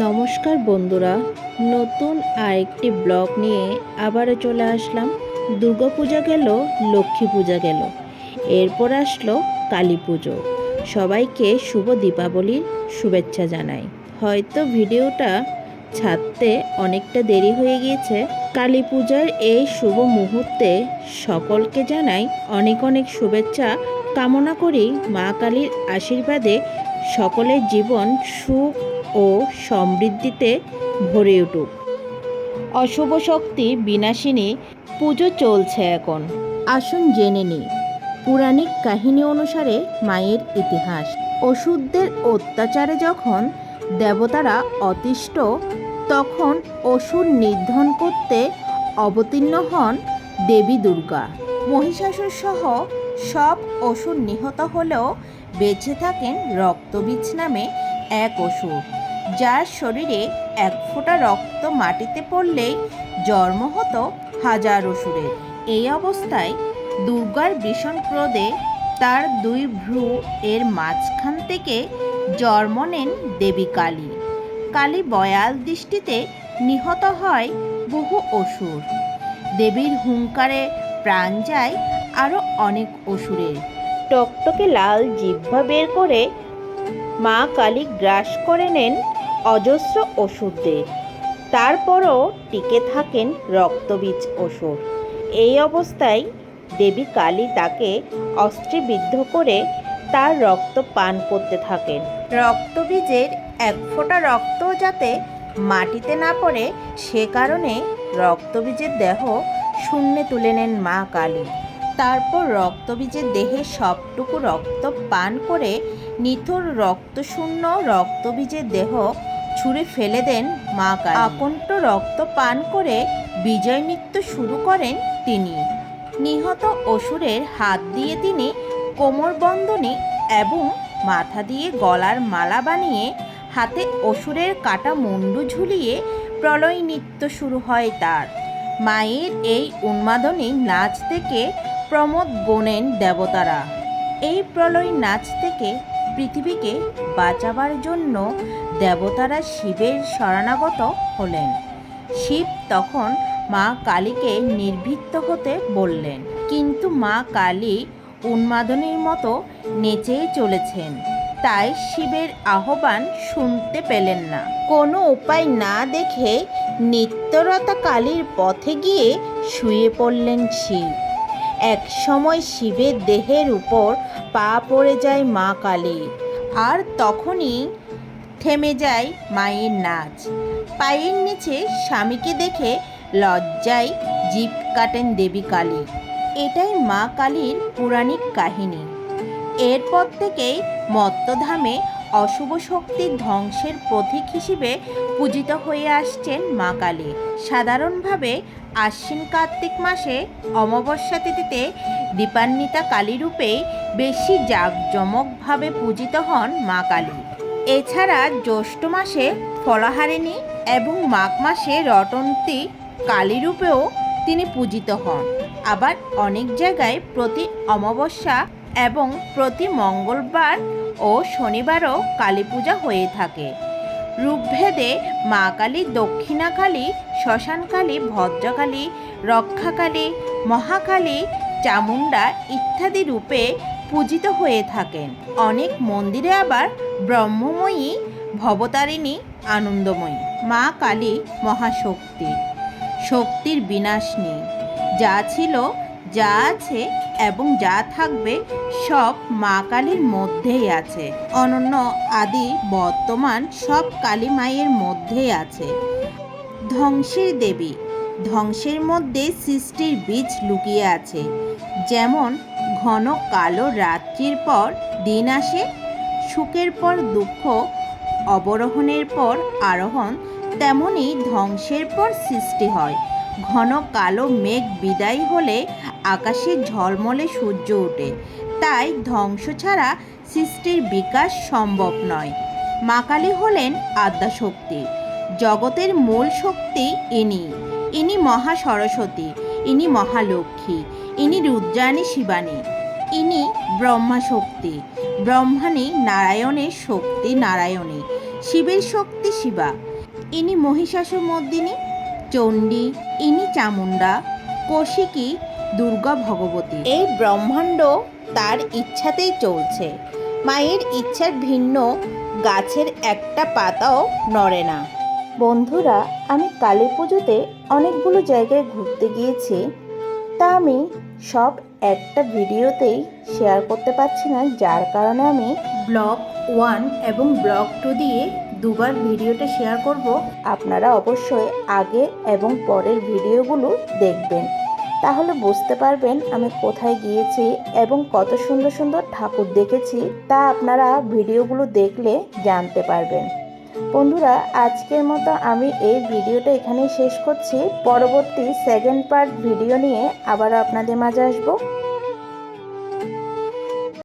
নমস্কার বন্ধুরা, নতুন আরেকটি ব্লগ নিয়ে আবারও চলে আসলাম। দুর্গাপূজা গেল, লক্ষ্মী পূজা গেল। এরপর আসলো কালী পুজো। সবাইকে শুভ দীপাবলির শুভেচ্ছা জানাই। হয়তো ভিডিওটা ছাড়তে অনেকটা দেরি হয়ে গিয়েছে। কালী পূজার এই শুভ মুহূর্তে সকলকে জানাই অনেক অনেক শুভেচ্ছা। কামনা করি মা কালীর আশীর্বাদে সকলের জীবন সুখ ও সমৃদ্ধিতে ভরে উঠুক। অশুভ শক্তি বিনাশিনী, পুজো চলছে এখন। আসুন জেনে নিই, পৌরাণিক কাহিনী অনুসারে মায়ের ইতিহাস। অসুরদের অত্যাচারে যখন দেবতারা অতিষ্ঠ, তখন অসুর নিধন করতে অবতীর্ণ হন দেবী দুর্গা। মহিষাসুর সহ সব অসুর নিহত হলেও বেঁচে থাকেন রক্তবীজ নামে এক অসুর। যার শরীরে এক ফোঁটা রক্ত মাটিতে পড়লেই জন্ম হতো হাজার অসুরের এই অবস্থায় দুর্গার ভীষণ ক্রোধে তার দুই ভ্রু এর মাঝখান থেকে জন্ম নেন দেবী কালী। কালী বয়াল দৃষ্টিতে নিহত হয় বহু অসুর। দেবীর হুঙ্কারে প্রাণ যায় আরও অনেক অসুরের। টকটকে লাল জিহ্বা বের করে মা কালী গ্রাস করে নেন অজস্র অসুরদের তারপরও টিকে থাকেন রক্তবীজ অসুর। এই অবস্থায় দেবী কালী তাকে অস্ত্রে বিদ্ধ করে তার রক্ত পান করতে থাকেন। রক্তবীজের এক ফোঁটা রক্ত যাতে মাটিতে না পড়ে, সে কারণে রক্তবীজের দেহ শূন্যে তুলে নেন মা কালী। তারপর রক্তবীজের দেহে সবটুকু রক্ত পান করে নিথর রক্তশূন্য রক্তবীজের দেহ ছুঁড়ে ফেলে দেন মা আকণ্ঠ রক্ত পান করে বিজয় নৃত্য শুরু করেন তিনি। নিহত অসুরের হাত দিয়ে তিনি কোমর বন্ধনী এবং মাথা দিয়ে গলার মালা বানিয়ে হাতে অসুরের কাটা মুন্ডু ঝুলিয়ে প্রলয় নৃত্য শুরু হয় তার। মায়ের এই উন্মাদনী নাচ থেকে প্রমোদ গোনেন দেবতারা। এই প্রলয় নাচ থেকে পৃথিবীকে বাঁচাবার জন্য দেবতারা শিবের শরণাগত হলেন। শিব তখন মা কালীকে নির্ভীত হতে বললেন, কিন্তু মা কালী উন্মাদনের মতো নেচেই চলেছেন, তাই শিবের আহ্বান শুনতে পেলেন না। কোনো উপায় না দেখে নিত্যরতা কালীর পথে গিয়ে শুয়ে পড়লেন শিব। এক সময় শিবের দেহের উপর পা পড়ে যায় মা কালী, আর তখনই থেমে যায় মায়ের নাচ। পায়ের নিচে স্বামীকে দেখে লজ্জায় জিপ কাটেন দেবী কালী। এটাই মা কালীর পৌরাণিক কাহিনী। এরপর থেকেই মত্তধামে অশুভ শক্তির ধ্বংসের প্রতীক হিসেবে পূজিত হয়ে আসছেন মা কালী। সাধারণভাবে আশ্বিন কার্তিক মাসে অমাবস্যা তিথিতে দীপান্বিতা কালী রূপেই বেশি জাঁকজমকভাবে পূজিত হন মা কালী। এছাড়া জ্যৈষ্ঠ মাসে ফলাহারিণী এবং মাঘ মাসে রটন্তী কালীরূপেও তিনি পূজিত হন। আবার অনেক জায়গায় প্রতি অমাবস্যা এবং প্রতি মঙ্গলবার ও শনিবারও কালী পূজা হয়ে থাকে। রূপভেদে মা কালী দক্ষিণাকালী শ্মশানকালী ভদ্রকালী রক্ষাকালী মহাকালী চামুণ্ডা ইত্যাদি রূপে পূজিত হয়ে থাকেন। অনেক মন্দিরে আবার ব্রহ্মময়ী, ভবতারিণী আনন্দময়ী, মা কালী মহাশক্তি। শক্তির বিনাশ নেই। যা ছিল, যা আছে এবং যা থাকবে সব মা কালীর মধ্যেই আছে। অনন্য আদি বর্তমান সব কালী মায়ের মধ্যেই আছে। ধ্বংসের দেবী। ধ্বংসের মধ্যে সৃষ্টির বীজ লুকিয়ে আছে। যেমন ঘন কালো রাত্রির পর দিন আসে। সুখের পর দুঃখ, অবরোহণের পর আরোহণ, তেমনি ধ্বংসের পর সৃষ্টি হয়। ঘন কালো মেঘ বিদায় হলে আকাশে ঝলমলে সূর্য ওঠে। তাই ধ্বংস ছাড়া সৃষ্টির বিকাশ সম্ভব নয়। মা কালী হলেন আদ্যাশক্তি। জগতের মূল শক্তি ইনি। ইনি মহা সরস্বতী, ইনি মহালক্ষ্মী ইনি রুদ্রাণী শিবানী। ইনি ব্রহ্মা শক্তি। ব্রহ্মাণী নারায়ণের শক্তি নারায়ণী। শিবের শক্তি শিবা। ইনি মহিষাসুর মর্দিনী, চণ্ডী, ইনি চামুণ্ডা, কৌশিকী, দুর্গা ভগবতী। এই ব্রহ্মাণ্ড তার ইচ্ছাতেই চলছে। মায়ের ইচ্ছার ভিন্ন, গাছের একটা পাতাও নড়ে না। বন্ধুরা, আমি কালী পুজোতে অনেকগুলো জায়গায় ঘুরতে গিয়েছি। তা আমি সব একটা ভিডিওতেই শেয়ার করতে পারছি না যার কারণে আমি ব্লগ ওয়ান এবং ব্লগ টু দিয়ে দুবার ভিডিওটা শেয়ার করব। আপনারা অবশ্যই আগে এবং পরের ভিডিওগুলো দেখবেন। তাহলে বুঝতে পারবেন আমি কোথায় গিয়েছি এবং কত সুন্দর সুন্দর ঠাকুর দেখেছি তা আপনারা ভিডিওগুলো দেখলে জানতে পারবেন। বন্ধুরা, আজকের মতো আমি এই ভিডিওটা এখানেই শেষ করছি। পরবর্তী সেকেন্ড পার্ট ভিডিও নিয়ে আবার আপনাদের মাঝে আসব।